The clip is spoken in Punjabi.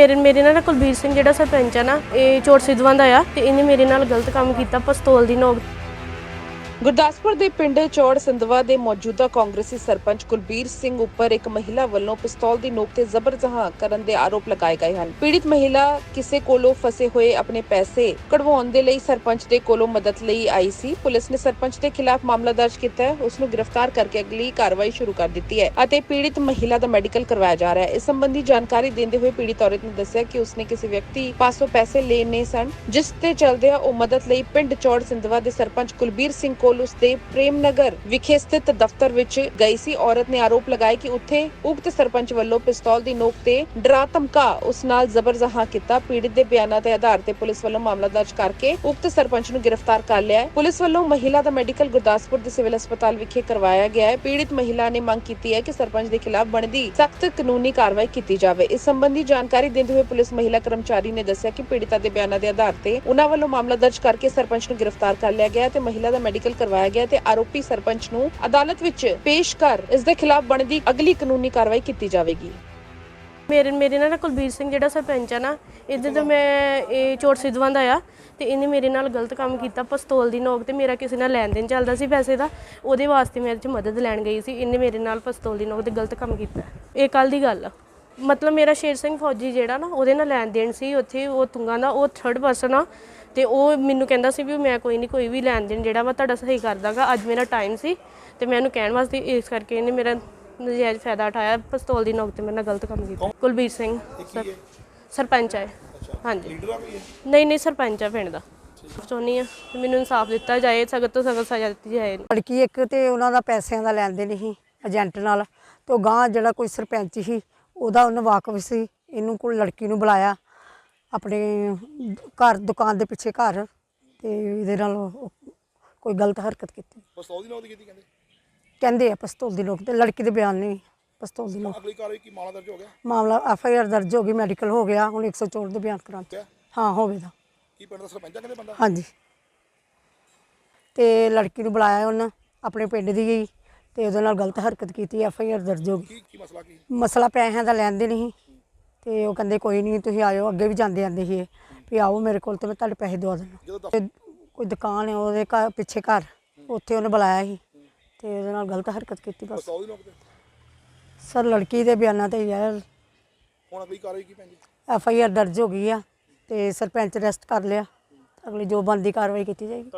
ਮੇਰੇ ਮੇਰੇ ਨਾਲ ਕੁਲਬੀਰ ਸਿੰਘ ਜਿਹੜਾ ਸਰਪੰਚ ਆ ਨਾ, ਇਹ ਚੋਟ ਸਿੱਧਵਾਂ ਦਾ ਆ ਤੇ ਇਹਨੇ ਮੇਰੇ ਨਾਲ ਗਲਤ ਕੰਮ ਕੀਤਾ, ਪਿਸਤੌਲ ਦੀ ਨੋਕ ਗੁਰਦਾਸਪੁਰ ਦੇ ਪਿੰਡ ਚੌੜ ਸੰਧਵਾ ਦੇ ਮੌਜੂਦਾ ਕਾਂਗਰਸੀ ਸਰਪੰਚ ਕੁਲਬੀਰ ਸਿੰਘ ਉੱਪਰ ਇੱਕ ਮਹਿਲਾ ਵੱਲੋਂ ਪਿਸਤੌਲ ਦੀ ਨੋਕ ਤੇ ਜ਼ਬਰ ਜਹਾਂ ਕਰਨ ਦੇ ਆਰੋਪ ਲਗਾਏ ਗਏ ਹਨ। ਪੀੜਿਤ ਮਹਿਲਾ ਕਿਸੇ ਕੋਲੋਂ ਫਸੇ ਹੋਏ ਆਪਣੇ ਪੈਸੇ ਕਢਵਾਉਣ ਦੇ ਲਈ ਸਰਪੰਚ ਦੇ ਕੋਲੋਂ ਮਦਦ ਲਈ ਆਈ ਸੀ। ਪੁਲਿਸ ਨੇ ਸਰਪੰਚ ਦੇ ਖਿਲਾਫ ਮਾਮਲਾ ਦਰਜ ਕੀਤਾ ਹੈ। ਉਸ ਨੂੰ ਗ੍ਰਿਫਤਾਰ ਕਰਕੇ ਅਗਲੀ ਕਾਰਵਾਈ ਸ਼ੁਰੂ ਕਰ ਦਿੱਤੀ ਹੈ ਅਤੇ ਪੀੜਿਤ ਮਹਿਲਾ ਦਾ ਮੈਡੀਕਲ ਕਰਵਾਇਆ ਜਾ ਰਿਹਾ ਹੈ। ਇਸ ਸੰਬੰਧੀ ਜਾਣਕਾਰੀ ਦਿੰਦੇ ਹੋਏ ਪੀੜਿਤ ਔਰਤ ਨੇ ਦੱਸਿਆ ਕਿ ਉਸਨੇ ਕਿਸੇ ਵਿਅਕਤੀ ਪਾਸੋਂ ਪੈਸੇ ਲੈਣੇ ਸਨ, ਜਿਸ ਤੇ ਚਲਦਿਆਂ ਉਹ ਮਦਦ ਲਈ ਪਿੰਡ ਚੌੜ ਸਿੰਧਵਾ ਦੇ ਸਰਪੰਚ ਕੁਲਬੀਰ ਸਿੰਘ ਕੋਲ ਉਸ ਦੇ ਪ੍ਰੇਮ ਨਗਰ ਵਿਖੇ ਸਥਿਤ ਦਫ਼ਤਰ ਵਿੱਚ ਗਈ ਸੀ। ਔਰਤ ਨੇ ਆਰੋਪ ਲਗਾਇਆ ਕਿ ਉੱਥੇ ਉਕਤ ਸਰਪੰਚ ਵੱਲੋਂ ਪਿਸਤੌਲ ਦੀ ਨੋਕ ਤੇ ਡਰਾ ਧਮਕਾ ਉਸ ਨਾਲ ਜ਼ਬਰ ਜਹਾਂ ਕੀਤਾ। ਪੀੜਿਤ ਦੇ ਬਿਆਨਾਂ ਦੇ ਆਧਾਰ ਤੇ ਪੁਲਿਸ ਵੱਲੋਂ ਮਾਮਲਾ ਦਰਜ ਕਰਕੇ ਉਕਤ ਸਰਪੰਚ ਨੂੰ ਗ੍ਰਿਫਤਾਰ ਕਰ ਲਿਆ ਹੈ। ਪੁਲਿਸ ਵੱਲੋਂ ਮਹਿਲਾ ਦਾ ਮੈਡੀਕਲ ਗੁਰਦਾਸਪੁਰ ਦੇ ਸਿਵਲ ਹਸਪਤਾਲ ਵਿਖੇ ਕਰਵਾਇਆ ਗਿਆ ਹੈ। ਪੀੜਿਤ ਮਹਿਲਾ ਨੇ ਮੰਗ ਕੀਤੀ ਹੈ ਕਿ ਸਰਪੰਚ ਦੇ ਖਿਲਾਫ ਬਣਦੀ ਸਖਤ ਕਾਨੂੰਨੀ ਕਾਰਵਾਈ ਕੀਤੀ ਜਾਵੇ। ਇਸ ਸੰਬੰਧੀ ਜਾਣਕਾਰੀ ਦਿੰਦੇ ਹੋਏ ਪੁਲਿਸ ਮਹਿਲਾ ਕਰਮਚਾਰੀ ਨੇ ਦੱਸਿਆ ਕਿ ਪੀੜਿਤਾ ਦੇ ਬਿਆਨਾਂ ਦੇ ਆਧਾਰ ਤੇ ਉਹਨਾਂ ਵੱਲੋਂ ਮਾਮਲਾ ਦਰਜ ਕਰਕੇ ਸਰਪੰਚ ਨੂੰ ਗ੍ਰਿਫਤਾਰ ਕਰ ਲਿਆ ਗਿਆ ਤੇ ਮਹਿਲਾ ਦਾ ਮੈਡੀਕਲ ਕਰਵਾਇਆ ਗਿਆ ਤੇ ਆਰੋਪੀ ਸਰਪੰਚ ਨੂੰ ਅਦਾਲਤ ਵਿੱਚ ਪੇਸ਼ ਕਰ ਇਸ ਦੇ ਖਿਲਾਫ ਬਣਦੀ ਅਗਲੀ ਕਾਨੂੰਨੀ ਕਾਰਵਾਈ ਕੀਤੀ ਜਾਵੇਗੀ। ਮੇਰੇ ਮੇਰੇ ਨਾਲ ਕੁਲਬੀਰ ਸਿੰਘ ਜਿਹੜਾ ਸਰਪੰਚ ਆ ਨਾ, ਇਹਦੇ ਤੋਂ ਮੈਂ ਇਹ ਚੋਟ ਸਿੱਧਵਾਂ ਦਾ ਆ ਤੇ ਇਹਨੇ ਮੇਰੇ ਨਾਲ ਗਲਤ ਕੰਮ ਕੀਤਾ, ਪਿਸਤੌਲ ਦੀ ਨੋਕ ਤੇ ਮੇਰਾ ਕਿਸੇ ਨਾਲ ਲੈਣ ਦੇਣ ਚੱਲਦਾ ਸੀ ਪੈਸੇ ਦਾ, ਉਹਦੇ ਵਾਸਤੇ ਮੈਂ ਚ ਮਦਦ ਲੈਣ ਗਈ ਸੀ, ਇਹਨੇ ਮੇਰੇ ਨਾਲ ਪਿਸਤੌਲ ਦੀ ਨੋਕ ਤੇ ਗਲਤ ਕੰਮ ਕੀਤਾ। ਇਹ ਕੱਲ ਦੀ ਗੱਲ ਆ। ਮਤਲਬ ਮੇਰਾ ਸ਼ੇਰ ਸਿੰਘ ਫੌਜੀ ਜਿਹੜਾ ਨਾ, ਉਹਦੇ ਨਾਲ ਲੈਣ ਦੇਣ ਸੀ, ਉੱਥੇ ਉਹ ਤੁੰਗਾ ਦਾ, ਉਹ ਥਰਡ ਪਰਸਨ ਆ ਤੇ ਉਹ ਮੈਨੂੰ ਕਹਿੰਦਾ ਸੀ ਵੀ ਮੈਂ ਕੋਈ ਨਹੀਂ ਕੋਈ ਵੀ ਲੈਣ ਦੇਣ ਜਿਹੜਾ ਵਾ ਤੁਹਾਡਾ ਸਹੀ ਕਰ ਦਾਂਗਾ। ਅੱਜ ਮੇਰਾ ਟਾਈਮ ਸੀ ਤੇ ਮੈਂ ਉਹਨੂੰ ਕਹਿਣ ਵਾਸਤੇ ਇਸ ਕਰਕੇ ਇਹਨੇ ਮੇਰਾ ਨਜਾਇਜ਼ ਫਾਇਦਾ ਉਠਾਇਆ। ਪਿਸਤੌਲ ਦੀ ਨੋਕ ਤੇ ਮੇਰੇ ਨਾਲ ਗਲਤ ਕੰਮ ਕੀਤਾ। ਕੁਲਬੀਰ ਸਿੰਘ ਸਰ- ਸਰਪੰਚ ਹੈ। ਹਾਂਜੀ। ਨਹੀਂ ਨਹੀਂ ਸਰਪੰਚ ਆ ਪਿੰਡ ਦਾ। ਚਾਹੁੰਦੀ ਆ ਕਿ ਮੈਨੂੰ ਇਨਸਾਫ ਦਿੱਤਾ ਜਾਏ ਸਖਤ ਤੋਂ ਸਖਤ ਸਜ਼ਾ ਦਿੱਤੀ ਜਾਏ। ਲੜਕੀ ਇੱਕ ਤੇ ਉਹਨਾਂ ਦਾ ਪੈਸਿਆਂ ਦਾ ਲੈਣ ਦੇਣ ਸੀ ਏਜੰਟ ਨਾਲ। ਤੇ ਉਹ ਗਾਂ ਜਿਹੜਾ ਕੋਈ ਸਰਪੰਚ ਸੀ ਉਹਦਾ ਉਹਨੂੰ ਵਾਕਫ ਸੀ। ਇਹਨੂੰ ਕੋਈ ਲੜਕੀ ਨੂੰ ਬੁਲਾਇਆ। ਆਪਣੇ ਘਰ ਦੁਕਾਨ ਦੇ ਪਿੱਛੇ ਘਰ ਤੇ ਇਹਦੇ ਨਾਲ ਉਹ ਕੋਈ ਗਲਤ ਹਰਕਤ ਕੀਤੀ। ਪਿਸਤੌਲ ਦੀ ਨੌਕਰੀ ਕੀਤੀ ਕਹਿੰਦੇ? ਕਹਿੰਦੇ ਆ ਪਿਸਤੌਲ ਦੀ ਲੋਕ ਤੇ ਲੜਕੀ ਦੇ ਬਿਆਨ ਨਹੀਂ ਪਿਸਤੌਲ ਦੀ ਲੋਕ ਅਗਲੀ ਕਾਰਵਾਈ ਕੀ ਮਾਮਲਾ ਦਰਜ ਹੋ ਗਿਆ? ਮਾਮਲਾ ਐਫ ਆਈ ਆਰ ਦਰਜ ਹੋ ਗਈ ਮੈਡੀਕਲ ਹੋ ਗਿਆ ਹੁਣ 104 ਦੇ ਬਿਆਨ ਕਰਾਂ ਕਿਆ ਹਾਂ। ਹੋਵੇਗਾ ਕੀ ਪਿੰਡ ਦਾ ਸਰਪੰਚ ਆ ਕਹਿੰਦੇ ਬੰਦਾ? ਹਾਂਜੀ। ਤੇ ਲੜਕੀ ਨੂੰ ਬੁਲਾਇਆ ਉਹਨਾਂ ਆਪਣੇ ਪਿੰਡ ਦੀ ਗਈ ਤੇ ਉਹਦੇ ਨਾਲ ਗਲਤ ਹਰਕਤ ਕੀਤੀ ਐਫ ਆਈ ਆਰ ਦਰਜ ਹੋ ਗਈ। ਕੀ ਕੀ ਮਸਲਾ ਕੀ? ਮਸਲਾ ਪੈਸਿਆਂ ਦਾ ਲੈਂਦੇ ਨਹੀਂ ਤੇ ਉਹ ਕਹਿੰਦੇ ਕੋਈ ਨਹੀਂ ਤੁਸੀਂ ਆਇਓ ਅੱਗੇ ਵੀ ਜਾਂਦੇ ਆਂਦੇ ਸੀ ਇਹ, ਵੀ ਆਓ ਮੇਰੇ ਕੋਲ ਤੇ ਮੈਂ ਤੁਹਾਡੇ ਪੈਸੇ ਦਵਾ ਦਿੰਦਾ। ਜਦੋਂ ਤੇ ਕੋਈ ਦੁਕਾਨ ਹੈ ਉਹਦੇ ਘਰ ਪਿੱਛੇ ਘਰ ਉੱਥੇ ਉਹਨੇ ਬੁਲਾਇਆ ਸੀ ਤੇ ਉਹਦੇ ਨਾਲ ਗਲਤ ਹਰਕਤ ਕੀਤੀ ਬਸ। ਪਿਸਤੌਲ ਦੀ ਨੌਕਰੀ ਸਰ ਲੜਕੀ ਦੇ ਬਿਆਨਾਂ ਤੇ ਯਾਰ ਹੁਣ ਅਗਲੀ ਕਾਰਵਾਈ ਕੀ ਪੈਂਦੀ? ਐਫ ਆਈ ਆਰ ਦਰਜ ਹੋ ਗਈ ਆ ਤੇ ਸਰਪੰਚ ਅਰੈਸਟ ਕਰ ਲਿਆ ਅਗਲੀ ਜੋ ਬਣਦੀ ਕਾਰਵਾਈ ਕੀਤੀ ਜਾਏਗੀ।